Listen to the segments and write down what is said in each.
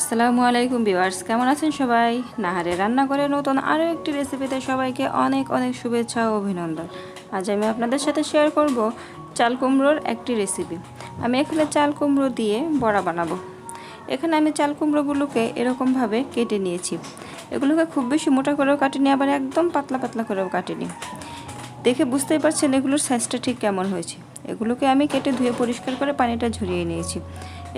আসসালামু আলাইকুম ভিউয়ার্স, কেমন আছেন সবাই? নাহারে রান্না করে নতুন আরও একটি রেসিপিতে সবাইকে অনেক অনেক শুভেচ্ছা ও অভিনন্দন। আজ আমি আপনাদের সাথে শেয়ার করব চাল কুমড়োর একটি রেসিপি আমি এখানে চাল কুমড়ো দিয়ে বড়া বানাবো। এখানে আমি চাল কুমড়োগুলোকে এরকমভাবে কেটে নিয়েছি। এগুলোকে খুব বেশি মোটা করেও কাটিনি, আবার একদম পাতলা পাতলা করেও কাটিনি। দেখে বুঝতেই পারছেন এগুলোর সাইজটা ঠিক কেমন হয়েছে। এগুলোকে আমি কেটে ধুয়ে পরিষ্কার করে পানিটা ঝরিয়ে নিয়েছি।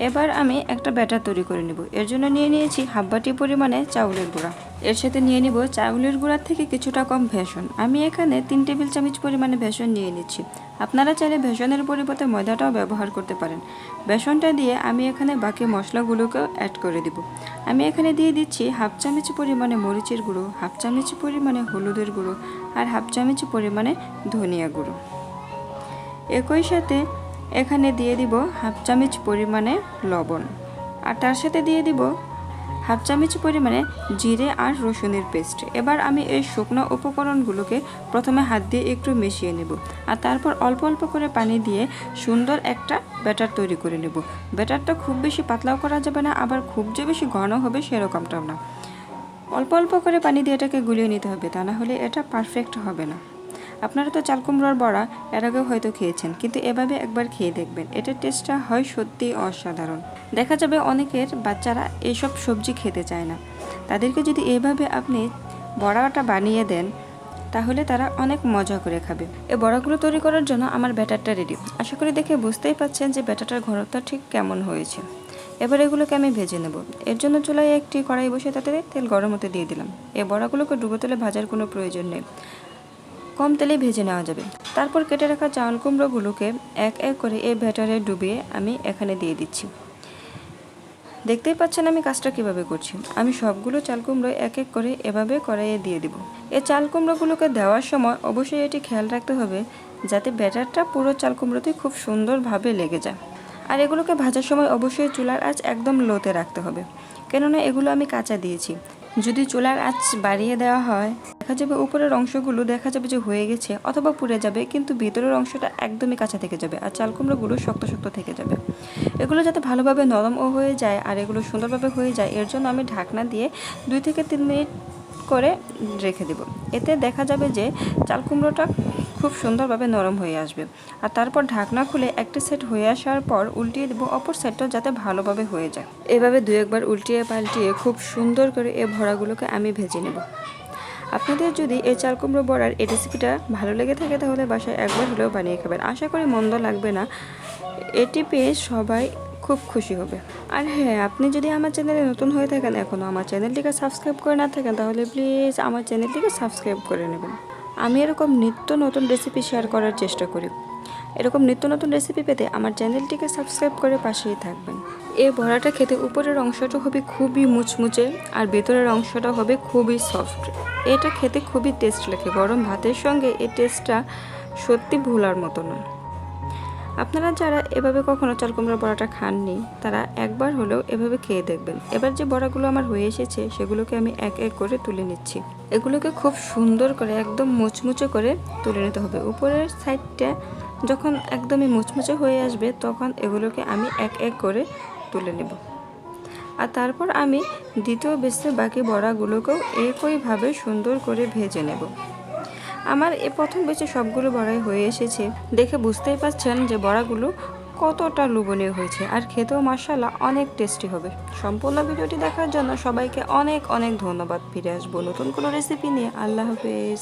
এবার আমি একটা ব্যাটার তৈরি করে নেব। এর জন্য নিয়ে নিয়েছি হাফ বাটি পরিমাণে চাউলের গুঁড়া। এর সাথে নিয়ে নিব চাউলের গুঁড়ার থেকে কিছুটা কম ভেষণ। আমি এখানে তিন টেবিল চামচ পরিমাণে ভেষণ নিয়ে নিচ্ছি। আপনারা চাইলে ভেষণের পরিবর্তে ময়দাটাও ব্যবহার করতে পারেন। বেসনটা দিয়ে আমি এখানে বাকি মশলাগুলোকেও অ্যাড করে দিব। আমি এখানে দিয়ে দিচ্ছি হাফ চামচ পরিমাণে মরিচের গুঁড়ো, হাফ চামচ পরিমাণে হলুদের গুঁড়ো আর হাফ চামচ পরিমাণে ধনিয়া গুঁড়ো। একই সাথে এখানে দিয়ে দিব হাফ চামচ পরিমাণে লবণ। আর তার সাথে দিয়ে দিব হাফ চামচ পরিমাণে জিরে আর রসুনের পেস্ট। এবার আমি এই শুকনো উপকরণগুলোকে প্রথমে হাত দিয়ে একটু মিশিয়ে নেব। আর তারপর অল্প অল্প করে পানি দিয়ে সুন্দর একটা ব্যাটার তৈরি করে নেব। ব্যাটারটা খুব বেশি পাতলাও করা যাবে না, আবার খুব যে বেশি ঘন হবে সেরকমটাও না। অল্প অল্প করে পানি দিয়ে এটাকে গুলিয়ে নিতে হবে, তা না হলে এটা পারফেক্ট হবে না। আপনারা তো চাল কুমড়োর বড়া এর আগেও হয়তো খেয়েছেন, কিন্তু এভাবে একবার খেয়ে দেখবেন। এটার টেস্টটা হয় সত্যি অসাধারণ। দেখা যাবে অনেকের বাচ্চারা এইসব সবজি খেতে চায় না। তাদেরকে যদি এভাবে আপনি বড়াটা বানিয়ে দেন, তাহলে তারা অনেক মজা করে খাবে। এই বড়াগুলো তৈরি করার জন্য আমার ব্যাটারটা রেডি আশা করি দেখে বুঝতেই পাচ্ছেন যে ব্যাটারটার ঘনত্ব ঠিক কেমন হয়েছে। এবার এগুলোকে আমি ভেজে নেব। এর জন্য চুলায় একটি কড়াই বসে তাতে তেল গরম হতে দিয়ে দিলাম। এই বড়াগুলোকে ডুবো তেলে ভাজার কোনো প্রয়োজন নেই। কম তেলে ভেজে নেওয়া যাবে। তারপর কেটে রাখা চাল কুমড়োগুলোকে এক এক করে এই ব্যাটারে ডুবিয়ে আমি এখানে দিয়ে দিচ্ছি। দেখতেই পাচ্ছেন আমি কাজটা কীভাবে করছি। আমি সবগুলো চাল কুমড়ো এক এক করে এভাবে কড়াইয়ে দিয়ে দিব। এই চাল কুমড়োগুলোকে দেওয়ার সময় অবশ্যই এটি খেয়াল রাখতে হবে যাতে ব্যাটারটা পুরো চাল কুমড়োতে খুব সুন্দরভাবে লেগে যায়। আর এগুলোকে ভাজার সময় অবশ্যই চুলার আঁচ একদম লোতে রাখতে হবে। কেননা এগুলো আমি কাঁচা দিয়েছি। যদি চুলার আঁচ বাড়িয়ে দেওয়া হয়, দেখা যাবে উপরের অংশগুলো দেখা যাবে যে হয়ে গেছে অথবা পুড়ে যাবে, কিন্তু ভিতরের অংশটা একদমই কাঁচা থেকে যাবে আর চাল কুমড়োগুলো শক্ত শক্ত থেকে যাবে। এগুলো যাতে ভালোভাবে নরম ও হয়ে যায় আর এগুলো সুন্দরভাবে হয়ে যায়, এর জন্য আমি ঢাকনা দিয়ে দুই থেকে তিন মিনিট করে রেখে দেব। এতে দেখা যাবে যে চাল কুমড়োটা খুব সুন্দরভাবে নরম হয়ে আসবে। আর তারপর ঢাকনা খুলে একটি সেট হয়ে আসার পর উল্টিয়ে দেবো অপর সেটটাও যাতে ভালোভাবে হয়ে যায়। এভাবে দু একবার উল্টিয়ে পাল্টিয়ে খুব সুন্দর করে এ ভরাগুলোকে আমি ভেজে নেব। আপনাদের যদি এই চাল কুমড়ো বড়ার এই রেসিপিটা ভালো লেগে থাকে তাহলে বাসায় একবার হলেও বানিয়ে খাবেন। আশা করি মন্দ লাগবে না। এটি পেয়ে সবাই খুব খুশি হবে। আর হ্যাঁ আপনি যদি আমার চ্যানেলে নতুন হয়ে থাকেন এখনও আমার চ্যানেলটিকে সাবস্ক্রাইব করে না থাকেন, তাহলে প্লিজ আমার চ্যানেলটিকে সাবস্ক্রাইব করে নেবেন। আমি এরকম নিত্য নতুন রেসিপি শেয়ার করার চেষ্টা করি। এরকম নিত্য নতুন রেসিপি পেতে আমার চ্যানেলটিকে সাবস্ক্রাইব করে পাশেই থাকবেন। এই ভরাটা খেতে উপরের অংশটা হবে খুবই মুচমুচে আর ভেতরের অংশটা হবে খুবই সফট এটা খেতে খুবই টেস্ট লাগে গরম ভাতের সঙ্গে এই টেস্টটা সত্যি ভোলার মতো না আপনারা যারা এভাবে কখনো চাল কুমড়ার বড়াটা খাননি, তারা একবার হলেও এভাবে খেয়ে দেখবেন। এবার যে বড়াগুলো আমার হয়ে এসেছে, সেগুলোকে আমি এক এক করে তুলে নিচ্ছি। এগুলোকে খুব সুন্দর করে একদম মুচমুচে করে তুলে নিতে হবে। উপরের সাইডটা যখন একদমই মুচমুচে হয়ে আসবে, তখন এগুলোকে আমি এক এক করে তুলে নেব। আর তারপর আমি দ্বিতীয় বেসে বাকি বড়াগুলোকেও একইভাবে সুন্দর করে ভেজে নেব। আমার এ প্রথম বেচে সবগুলো বড়াই হয়ে এসেছে। দেখে বুঝতেই পারছেন যে বড়াগুলো কতটা লুবনীয় হয়েছে। আর খেতেও মার্শাল্লাহ অনেক টেস্টি হবে। সম্পূর্ণ ভিডিওটি দেখার জন্য সবাইকে অনেক অনেক ধন্যবাদ। ফিরে আসব নতুন কোনো রেসিপি নিয়ে। আল্লাহ হাফেজ।